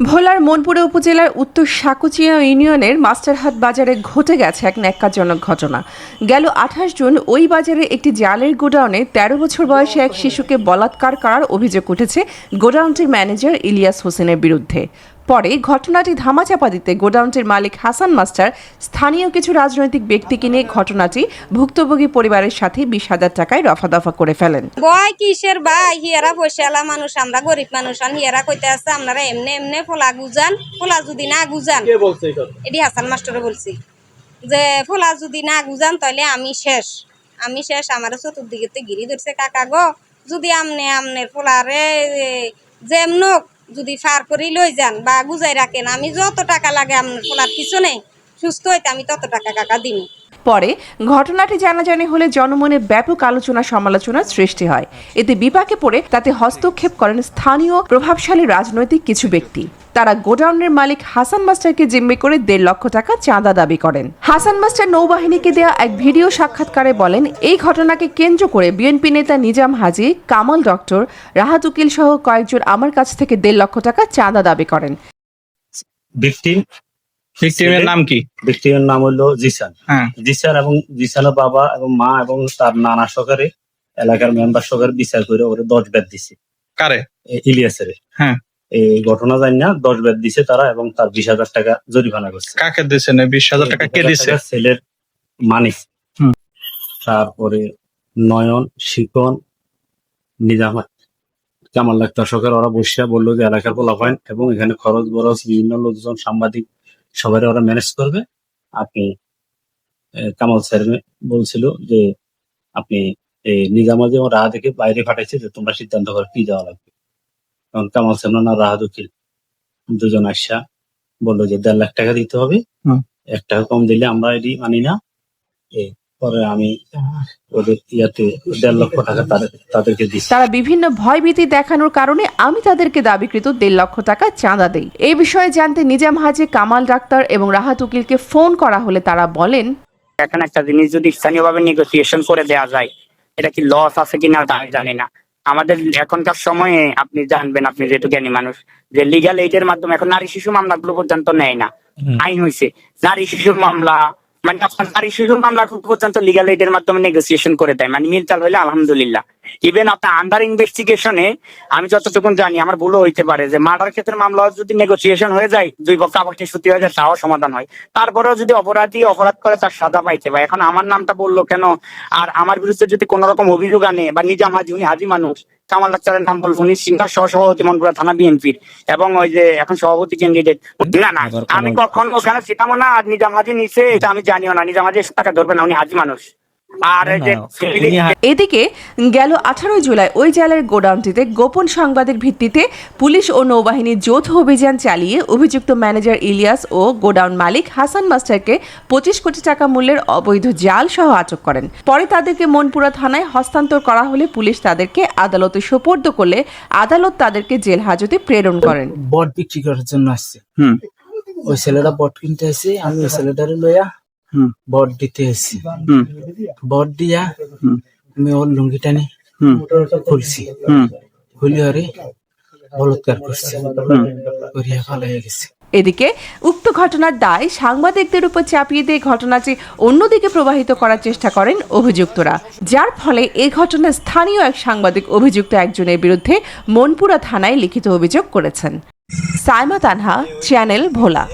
ভোলার মনপুরে উপজেলার উত্তর সাকুচিয়া ইউনিয়নের মাস্টারহাট বাজারে ঘটে গেছে এক ন্যাক্কাজনক ঘটনা। গেল আঠাশ জুন ওই বাজারে একটি জালের গোডাউনে তেরো বছর বয়সে এক শিশুকে বলাৎকার করার অভিযোগ উঠেছে গোডাউনটির ম্যানেজার ইলিয়াস হোসেনের বিরুদ্ধে। পরে ঘটনাটি ধামাচাপা দিতে গোডাউনটির মালিক হাসান মাস্টার স্থানীয় কিছু রাজনৈতিক ব্যক্তিকে নিয়ে ঘটনাটি ভুক্তভোগী পরিবারের সাথে বিশ হাজার টাকায় রফাদফা করে ফেলেন। বয় কিসের ভাই? হিয়ারা পয়সালা মানুষ আমরা গরিব মানুষ। আর হিয়ারা কইতে আছে আপনারা এমনি এমনি ফোলা গুজান ফোলা যদি না গুজান। এটি হাসান মাস্টারে বলছি। যে ফোলা যদি না গুজান তাহলে আমি শেষ। আমি শেষ আমার চতুর্দিকে গিরি ধরছে কাকা গো। যদি আমনে আমনের ফোলারে যেমনক যদি ফার করে লই যান বা গুজাই রাখেন, আমি যত টাকা লাগে আপনার পিছনে সুস্থ হইতে আমি তত টাকা কাকা দিন পরে ঘটনাটি জানাজানি হলে জনমনে ব্যাপক আলোচনা সমালোচনার সৃষ্টি হয়। এতে বিপাকে পড়ে তাতে হস্তক্ষেপ করেন স্থানীয় প্রভাবশালী রাজনৈতিক কিছু ব্যক্তি। তারা গোডাউনের মালিক হাসান মাস্টারকে জিম্মি করে দেড় লক্ষ টাকা চাঁদা দাবি করেন। হাসান মাস্টার নৌবাহিনীকে দেয়া এক ভিডিও সাক্ষাৎকারে বলেন, এই ঘটনাকে কেন্দ্র করে বিএনপি নেতা নিজাম হাজি, কামাল ডক্টর, রাহাত উকিল সহ কয়েকজন আমার কাছ থেকে দেড় লক্ষ টাকা চাঁদা দাবি করেন। ভিকটিমের নাম কি? ভিকটিমের নাম হলো জিসান। হ্যাঁ। জিসান এবং জিসানের বাবা এবং মা এবং তার নানা সহকারে এলাকার মেম্বার সহকারে বিচার করে ওরে দশ বেদ দিছে। কারে? ইলিয়াসের। হ্যাঁ। এই ঘটনা জানি না দশ বেদ দিছে তারা এবং তার বিশ হাজার টাকা জরিমানা করছে। কাকে দিছে না? বিশ হাজার টাকা কে দিছে? ছেলের মানিক। তারপরে নয়ন শিকন নিজাম কামাল ডাক্তার সরকার ওরা বসিয়া বলল যে এলাকার পোলাপাইন এবং এখানে খরচ বরচ বিভিন্ন লোকজন সাংবাদিক সবাই ওরা ম্যানেজ করবে। আপনি কামাল স্যার বলছিল যে আপনি এই নিজামাজি এবং দেখে বাইরে পাঠাইছে যে তোমরা সিদ্ধান্ত করে কি যাওয়া লাগবে। কারণ কামাল স্যার না রাহা উকিল। দুজন আসা বলল যে দেড় লাখ টাকা দিতে হবে। এক টাকা কম দিলে আমরা এটি মানি না। এ, পরে আমি ওদের ইয়াতে দেড় লক্ষ টাকা তাদেরকে দিচ্ছি তারা বিভিন্ন ভয়ভীতি দেখানোর কারণে আমি তাদেরকে দাবিকৃত দেড় লক্ষ টাকা চাঁদা দেই। এই বিষয়ে জানতে নিজাম হাজি কামাল ডাক্তার এবং রাহাত উকিলকে ফোন করা হলে তারা বলেন এখন একটা জিনিস যদি স্থানীয়ভাবে নেগোসিয়েশন করে দেওয়া যায় এটা কি লস আছে কিনা তা জানি না। আমাদের এখনকার সময়ে আপনি জানবেন আপনি যেহেতু জ্ঞানী মানুষ যে লিগাল এইডের মাধ্যমে এখন নারী শিশু মামলাগুলো পর্যন্ত নেয় না। আইন হয়েছে নারী শিশুর মামলা মানে মামলা পর্যন্ত লিগাল এইডের মাধ্যমে নেগোসিয়েশন করে দেয়। মানে মিলতাল হইলে আলহামদুলিল্লাহ। ইভেন আপনার আন্ডার ইনভেস্টিগেশনে আমি যতটুকু জানি, আমার ভুলও হইতে পারে যে মার্ডার ক্ষেত্রে মামলা যদি নেগোসিয়েশন হয়ে যায়, দুই পক্ষ আপত্তি সত্যি হয়ে যায়, তাও সমাধান হয়। তারপরেও যদি অপরাধী অপরাধ করে, তার সাজা পাইতে পারে। এখন আমার নামটা বলল কেন? আর আমার বিরুদ্ধে যদি কোন রকম অভিযোগ আনে বা নিজাম হাজি, উনি হাজি মানুষ কামাল ডাক্তারের নাম বলব উনি সিংহার সহসভাপতি মনপুরা থানা বিএনপির। এবং ওই যে এখন সভাপতি ক্যান্ডিডেট না না আমি কখন ওখানে ছিলাম না আর নিজামাজি নিচে এটা আমি জানিও না নিজামাজি টাকা ধরবে না উনি হাজি মানুষ। এদিকে গেল আঠারোই জুলাই ওই জেলার গোডাউনটিতে গোপন সংবাদের ভিত্তিতে পুলিশ ও নৌবাহিনীর যৌথ অভিযান চালিয়ে অভিযুক্ত ম্যানেজার ইলিয়াস ও গোডাউন মালিক হাসান মাস্টারকে পঁচিশ কোটি টাকা মূল্যের অবৈধ জাল সহ আটক করেন। পরে তাদেরকে মনপুরা থানায় হস্তান্তর করা হলে পুলিশ তাদেরকে আদালতে সোপর্দ করলে আদালত তাদেরকে জেল হাজতে প্রেরণ করেন। বট বিক্রি করার জন্য আসছে। ওই ছেলেটা বট কিনতে আসছে আমি ওই ছেলেটারে লইয়া বট দিতে হুম। বট দিয়া আমি ওর লুঙ্গি টানি হুম। খুলছি। খুলি হরে বলৎকার করছে। করিয়া পালাইয়া গেছে। এদিকে উক্ত ঘটনার দায় সাংবাদিকদের উপর চাপিয়ে দিয়ে ঘটনাটি অন্যদিকে প্রবাহিত করার চেষ্টা করেন অভিযুক্তরা। যার ফলে এই ঘটনায় স্থানীয় এক সাংবাদিক অভিযুক্ত একজনের বিরুদ্ধে মনপুরা থানায় লিখিত অভিযোগ করেছেন। সাইমা তানহা চ্যানেল ভোলা।